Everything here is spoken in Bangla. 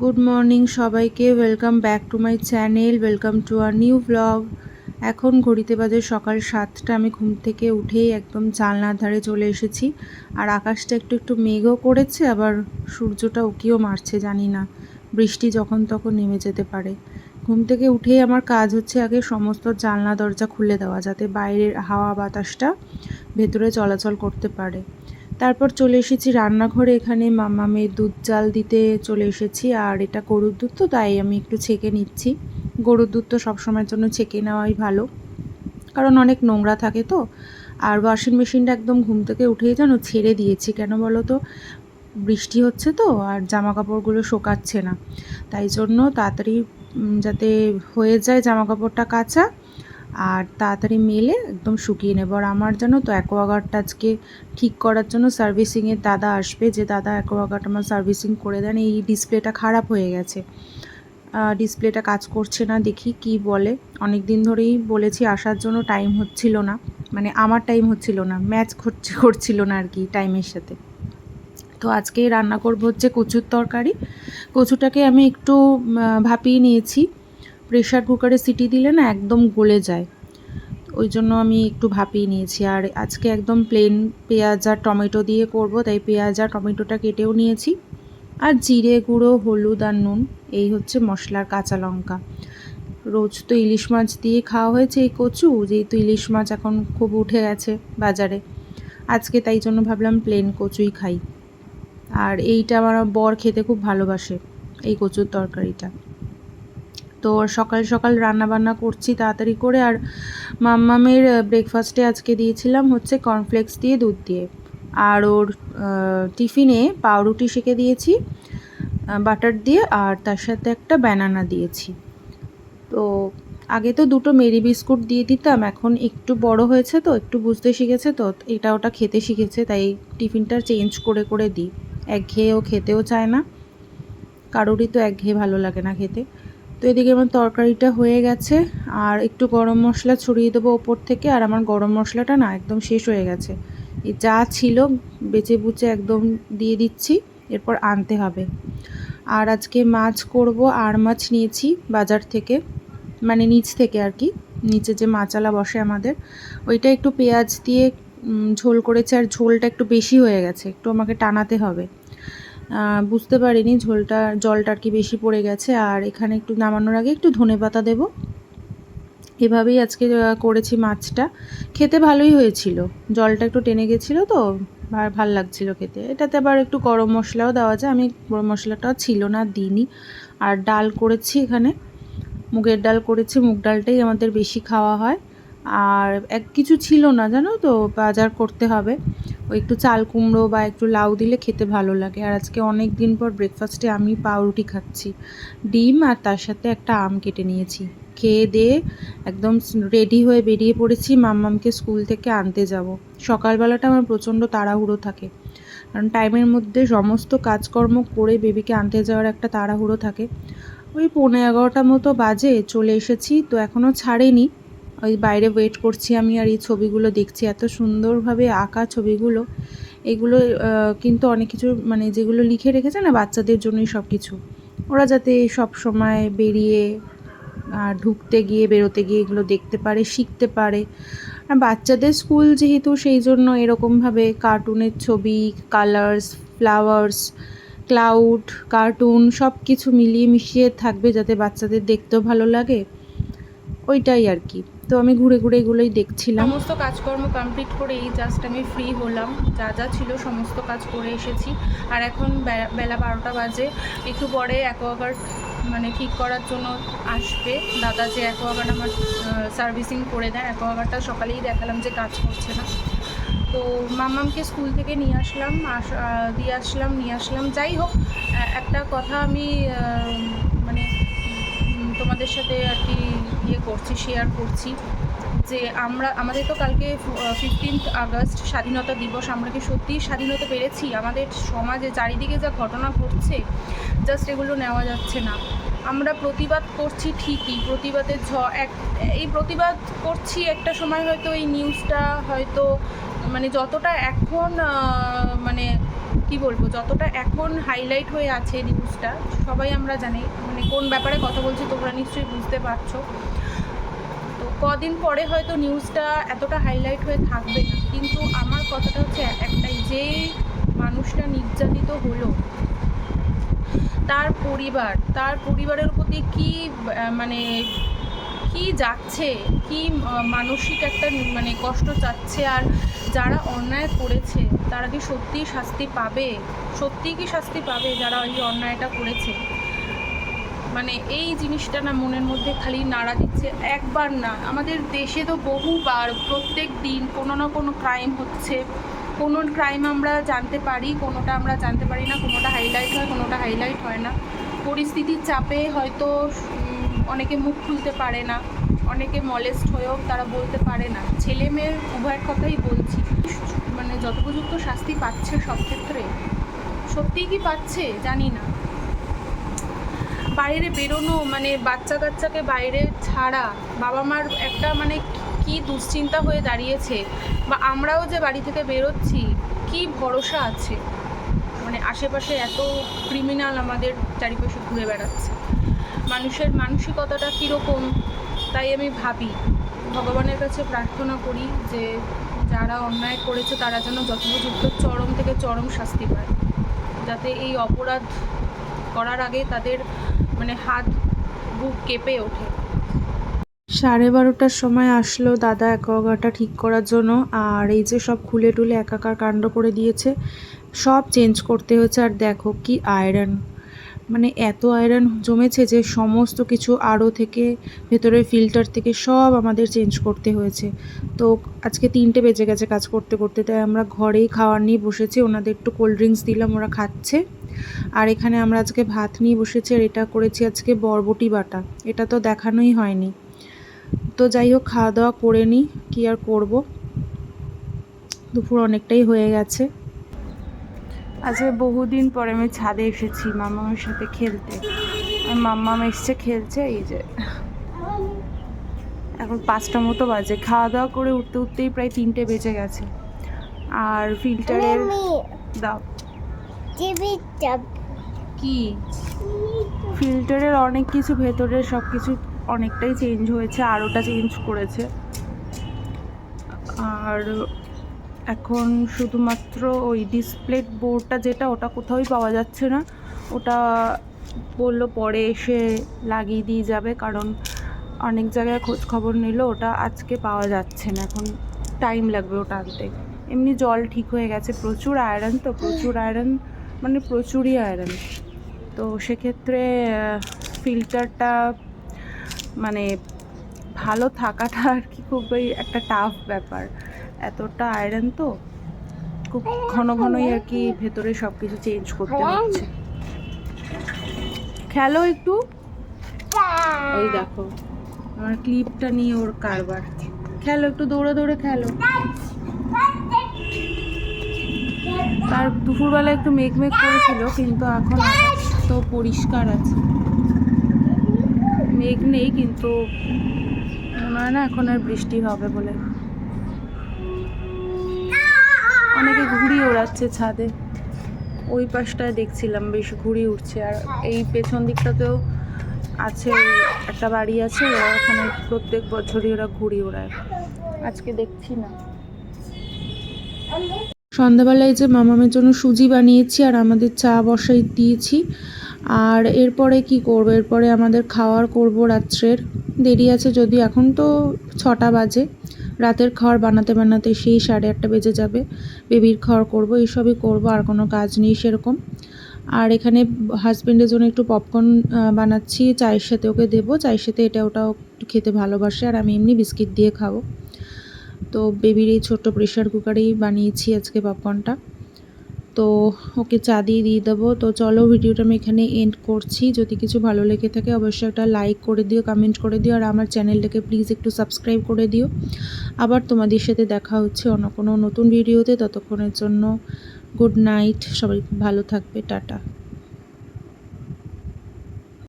গুড মর্নিং সবাইকে welcome back to my channel welcome to our new blog এখন ঘড়িতে বাজে সকাল সাতটা, আমি ঘুম থেকে উঠেই একদম জানলার ধারে চলে এসেছি। আর আকাশটা একটু একটু মেঘও করেছে, আবার সূর্যটা উকিও মারছে, জানি না। বৃষ্টি যখন তখন নেমে যেতে পারে। ঘুম থেকে উঠেই আমার কাজ হচ্ছে আগে সমস্ত জানলা দরজা খুলে দেওয়া, যাতে বাইরের হাওয়া বাতাসটা ভেতরে চলাচল করতে পারে। তারপর চলে এসেছি রান্নাঘরে। এখানে মামামের দুধ জাল দিতে চলে এসেছি, আর এটা গরুর দুধ তো, তাই আমি একটু ছেঁকে নিচ্ছি। গরুর দুধ তো সবসময়ের জন্য ছেঁকে নেওয়াই ভালো, কারণ অনেক নোংরা থাকে তো। আর ওয়াশিং মেশিনটা একদম ঘুম থেকে উঠেই যেন ছেড়ে দিয়েছি, কেন বলো তো? বৃষ্টি হচ্ছে তো, আর জামা কাপড়গুলো শোকাচ্ছে না। তাই জন্য তাড়াতাড়ি যাতে হয়ে যায় জামা কাপড়টা কাচা আর তাড়াতাড়ি মেলে একদম শুকিয়ে নেব। আর আমার জানো তো, অ্যাকোয়াগার্ডটা আজকে ঠিক করার জন্য সার্ভিসিংয়ের দাদা আসবে। যে দাদা অ্যাকোয়াগার্ড আমার সার্ভিসিং করে দেন, এই ডিসপ্লেটা খারাপ হয়ে গেছে। ডিসপ্লেটা কাজ করছে না, দেখি কি বলে। অনেক দিন ধরেই বলেছি, আসার জন্য টাইম হচ্ছিল না। মানে আমার টাইম হচ্ছিল না, ম্যাচ করছে, করছিল না আর কি টাইমের সাথে। তো আজকে রান্না করব হচ্ছে কচুর তরকারি। কচুটাকে আমি একটু ভাপিয়ে নিয়েছি। প্রেশার কুকারে সিটি দিলে না একদম গলে যায়। ওই জন্য আমি একটু ভাপিয়ে নিয়েছি। আর আজকে একদম প্লেন পেঁয়াজ আর টমেটো দিয়ে করব, তাই পেঁয়াজ আর টমেটোটা কেটেও নিয়েছি। আর জিরে গুঁড়ো, হলুদ আর নুন, এই হচ্ছে মশলার কাঁচা লঙ্কা। রোজ তো ইলিশ মাছ দিয়ে খাওয়া হয়েছে এই কচু, যেহেতু ইলিশ মাছ এখন খুব উঠে গেছে বাজারে। আজকে তাই জন্য ভাবলাম প্লেন কচুই খাই। আর এইটা আমার বর খেতে খুব ভালোবাসে, এই কচুর তরকারিটা। তো সকাল সকাল রান্না বান্না করছি তাড়াতাড়ি করে। আর মাম্মামের ব্রেকফাস্টে আজকে দিয়েছিলাম হচ্ছে কর্নফ্লেক্স দিয়ে দুধ দিয়ে। আর ওর টিফিনে পাউরুটি সেঁকে দিয়েছি বাটার দিয়ে, আর তার সাথে একটা ব্যানানা দিয়েছি। তো আগে তো দুটো মেরি বিস্কুট দিয়ে দিতাম, এখন একটু বড় হয়েছে তো, একটু বুঝতে শিখেছে তো, এটা ওটা খেতে শিখেছে, তাই টিফিনটা চেঞ্জ করে করে দিই। একঘেয়েও খেতেও চায় না। কারোরই তো একঘেয়ে ভালো লাগে না খেতে। তো এদিকে আমার তরকারিটা হয়ে গেছে, আর একটু গরম মশলা ছড়িয়ে দেবো ওপর থেকে, আর আমার গরম মশলাটা না একদম শেষ হয়ে গেছে। যা ছিল বেচে বুচে একদম দিয়ে দিচ্ছি, এরপর আনতে হবে। আর আজকে মাছ করব, আর মাছ নিয়েছি বাজার থেকে মানে নিচ থেকে আর কি, নিচে যে মাচালা বসে আমাদের, ওইটা একটু পেঁয়াজ দিয়ে ঝোল করেছে, আর ঝোলটা একটু বেশি হয়ে গেছে, একটু আমাকে টানাতে হবে। বুঝতে পারিনি, ঝোলটা, জলটা আর কি বেশি পড়ে গেছে। আর এখানে একটু নামানোর আগে একটু ধনে পাতা দেবো। এভাবেই আজকে করেছি মাছটা। খেতে ভালোই হয়েছিল। জলটা একটু টেনে গেছিল তো আর ভালো লাগছিল খেতে। এটাতে আবার একটু গরম মশলাও দেওয়া যায়। আমি গরম মশলাটাও ছিল না, দিইনি। আর ডাল করেছি এখানে। মুগের ডাল করেছি। মুগ ডালটাই আমাদের বেশি খাওয়া হয়। আর এক, কিছু ছিল না, জানো তো? বাজার করতে হবে। ওই একটু চাল কুমড়ো বা একটু লাউ দিলে খেতে ভালো লাগে। আর আজকে অনেক দিন পর ব্রেকফাস্টে আমি পাউরুটি খাচ্ছি। ডিম আর তার সাথে একটা আম কেটে নিয়েছি। খেয়ে দিয়ে একদম রেডি হয়ে বেরিয়ে পড়েছি মাম্মামকে স্কুল থেকে আনতে যাব। সকালবেলাটা আমার প্রচণ্ড তাড়াহুড়ো থাকে। কারণ টাইমের মধ্যে সমস্ত কাজকর্ম করে বেবিকে আনতে যাওয়ার একটা তাড়াহুড়ো থাকে। ওই পনেরো এগারোটা মতো বাজে চলে এসেছি, তো এখনও ছাড়েনি। ওই বাইরে ওয়েট করছি আমি আর এই ছবিগুলো দেখছি। এত সুন্দরভাবে আঁকা ছবিগুলো। এগুলো কিন্তু অনেক কিছু মানে যেগুলো লিখে রেখেছে না বাচ্চাদের জন্যই সব কিছু ওরা যাতে সব সময় বেরিয়ে ঢুকতে গিয়ে, বেরোতে গিয়ে এগুলো দেখতে পারে, শিখতে পারে। আর বাচ্চাদের স্কুল যেহেতু সেই জন্য এরকমভাবে কার্টুনের ছবি কালার্স ফ্লাওয়ার্স ক্লাউড কার্টুন সব কিছু মিলিয়ে মিশিয়ে থাকবে যাতে বাচ্চাদের দেখতেও ভালো লাগে। ওইটাই আর কি। তো আমি ঘুরে ঘুরে এগুলোই দেখছিলাম। সমস্ত কাজকর্ম কমপ্লিট করে এই জাস্ট আমি ফ্রি হলাম। যা যা ছিল সমস্ত কাজ করে এসেছি। আর এখন বেলা বারোটা বাজে। একটু পরে অ্যাকোয়াগার্ড মানে ঠিক করার জন্য আসবে। দাদা যে অ্যাকোয়াগার্ড আমার সার্ভিসিং করে দেয় অ্যাকোয়াগার্ডটা সকালেই দেখালাম যে কাজ করছে না। তো মামামকে স্কুল থেকে নিয়ে আসলাম। আস দিয়ে আসলাম, নিয়ে আসলাম। যাই হোক একটা কথা আমি মানে তোমাদের সাথে আর কি ইয়ে করছি শেয়ার করছি যে আমরা, আমাদের তো কালকে ফিফটিন্থ আগস্ট স্বাধীনতা দিবস, আমরা কি সত্যিই স্বাধীনতা পেরেছি? আমাদের সমাজে চারিদিকে যা ঘটনা ঘটছে জাস্ট এগুলো নেওয়া যাচ্ছে না। আমরা প্রতিবাদ করছি ঠিকই, প্রতিবাদের ঝ, এক, এই প্রতিবাদ করছি একটা সময় হয়তো এই নিউজটা হয়তো মানে যতটা এখন মানে কি বলব, যতটা এখন হাইলাইট হয়ে আছে নিউজটা সবাই আমরা জানি মানে কোন ব্যাপারে কথা বলছি তোমরা নিশ্চয়ই বুঝতে পারছ। তো কদিন পরে হয়তো নিউজটা এতটা হাইলাইট হয়ে থাকবে না, কিন্তু আমার কথাটা হচ্ছে একটাই, যে মানুষটা নির্যাতিত হলো, তার পরিবার, তার পরিবারের প্রতি কি মানে কি যাচ্ছে, কি মানসিক একটা মানে কষ্ট চাচ্ছে আর যারা অন্যায় করেছে, তারা কি সত্যিই শাস্তি পাবে? সত্যিই কি শাস্তি পাবে যারা এই অন্যায়টা করেছে? মানে এই জিনিসটা না মনের মধ্যে খালি নাড়া দিচ্ছে। একবার না, আমাদের দেশে তো বহুবার প্রত্যেক দিন কোনো না কোনো ক্রাইম হচ্ছে। কোনো ক্রাইম আমরা জানতে পারি, কোনোটা আমরা জানতে পারি না, কোনোটা হাইলাইট হয়, কোনোটা হাইলাইট হয় না। পরিস্থিতির চাপে হয়তো অনেকে মুখ খুলতে পারে না। অনেকে মলেস্ট হয়েও তারা বলতে পারে না। ছেলে মেয়ের উভয়ের কথাই বলছি। মানে যথোপযুক্ত শাস্তি পাচ্ছে সব ক্ষেত্রে? সত্যিই কি পাচ্ছে? জানি না। বাইরে বেরোনো মানে বাচ্চা কাচ্চাকে বাইরে ছাড়া বাবা মার একটা মানে কি দুশ্চিন্তা হয়ে দাঁড়িয়েছে? বা আমরাও যে বাড়ি থেকে বেরোচ্ছি, কি ভরসা আছে? মানে আশেপাশে এত ক্রিমিনাল আমাদের চারিপাশে ঘুরে বেড়াচ্ছে। মানুষের মানসিকতাটা কীরকম? তাই আমি ভাবি, ভগবানের কাছে প্রার্থনা করি যে যারা অন্যায় করেছে তারা যেন যথোপযুক্ত চরম থেকে চরম শাস্তি পায়। যাতে এই অপরাধ করার আগে তাদের মানে হাত, বুক কেঁপে ওঠে। সাড়ে বারোটার সময় আসলো দাদা অ্যাকোয়াগার্ডটা ঠিক করার জন্য, আর এই যে সব খুলে টুলে একাকার কাণ্ড করে দিয়েছে, সব চেঞ্জ করতে হয়েছে। আর দেখো কি আয়রন মানে এত আয়রন জমেছে যে সমস্ত কিছু আরও থেকে ভেতরের ফিল্টার থেকে সব আমাদের চেঞ্জ করতে হয়েছে। তো আজকে তিনটে বেজে গেছে কাজ করতে করতে, তাই আমরা ঘরেই খাওয়ার নিয়ে বসেছি, ওনাদের একটু কোল্ড ড্রিঙ্কস দিলাম, ওরা খাচ্ছে। আর এখানে আমরা আজকে ভাত নিয়ে বসেছি, আর এটা করেছি আজকে বরবটি বাটা। এটা তো দেখানোই হয়নি। তো যাই হোক, খাওয়া দাওয়া করে নিই, কী আর করব? দুপুর অনেকটাই হয়ে গেছে। আজকে বহুদিন পরে আমি ছাদে এসেছি মামামের সাথে খেলতে। আর মাম্মাম এসছে খেলছে এই যে। এখন পাঁচটা মতো বাজে। খাওয়া দাওয়া করে উঠতে উঠতেই প্রায় তিনটে বেজে গেছে। আর ফিল্টারের দাও। কি? ফিল্টারের অনেক কিছু ভেতরে সব কিছু অনেকটাই চেঞ্জ হয়েছে আর ওটা চেঞ্জ করেছে। আর এখন শুধুমাত্র ওই ডিসপ্লে বোর্ডটা যেটা, ওটা কোথাওই পাওয়া যাচ্ছে না। ওটা বলল পরে এসে লাগিয়ে দিয়ে যাবে, কারণ অনেক জায়গায় খোঁজ খবর নিল, ওটা আজকে পাওয়া যাচ্ছে না। এখন টাইম লাগবে ওটা আনতে। এমনি জল ঠিক হয়ে গেছে, প্রচুর আয়রন তো, প্রচুর আয়রন মানে প্রচুরই আয়রন তো সেক্ষেত্রে ফিল্টারটা মানে ভালো থাকাটা আর কি খুবই একটা টাফ ব্যাপার। এতটা আয়রন তো? খুব ঘন ঘনই আর কি ভেতরে সব কিছু চেঞ্জ করতে হচ্ছে। খেলো একটু। ওই দেখো, আমার ক্লিপটা নিয়ে ওর কারবার। খেলো, একটু দৌড়ে দৌড়ে খেলো। তার দুপুরবেলা একটু মেঘ মেঘ করেছিল, কিন্তু এখন তো পরিষ্কার আছে। মেঘ নেই, কিন্তু মনে হয় না এখন আর বৃষ্টি হবে বলে। অনেকে ঘুড়ি ওড়াচ্ছে ছাদে। ওই পাশটায় দেখছিলাম বেশ ঘুড়ি উঠছে আর এই পেছন দিকটাতেও আছে, একটা বাড়ি আছে। ওরা ওখানে প্রত্যেক বছরই ওরা ঘুড়ি ওড়ায়। আজকে দেখছি না। সন্ধ্যাবেলায় যে মামামের জন্য সুজি বানিয়েছি আর আমাদের চা বসাই দিয়েছি। আর এরপরে কি করব? এরপরে আমাদের খাওয়ার করব রাত্রের। দেরি আছে যদি এখন তো ছটা বাজে। রাতের খাওয়ার বানাতে বানাতে সেই সাড়ে আটটা বেজে যাবে। বেবির খাওয়ার করব, এইসবই করব, আর কোনো কাজ নেই সেরকম। আর এখানে হাজব্যান্ডের জন্য একটু পপকর্ন বানাচ্ছি, চায়ের সাথে ওকে দেবো। চায়ের সাথে এটা ওটাও খেতে ভালোবাসে, আর আমি এমনি বিস্কিট দিয়ে খাব। তো বেবির এই ছোট্ট প্রেশার কুকারেই বানিয়েছি আজকে পপকর্নটা। তো ওকে চা দিয়ে দিয়ে দেবো। তো চলো ভিডিওটা আমি এখানে এন্ড করছি। যদি কিছু ভালো লেগে থাকে অবশ্যই একটা লাইক করে দিও কমেন্ট করে দিও, আর আমার চ্যানেলটাকে প্লিজ একটু সাবস্ক্রাইব করে দিও। আবার তোমাদের সাথে দেখা হচ্ছে অন্য কোনো নতুন ভিডিওতে ততক্ষণের জন্য গুড নাইট সবাই ভালো থাকবে। টাটা।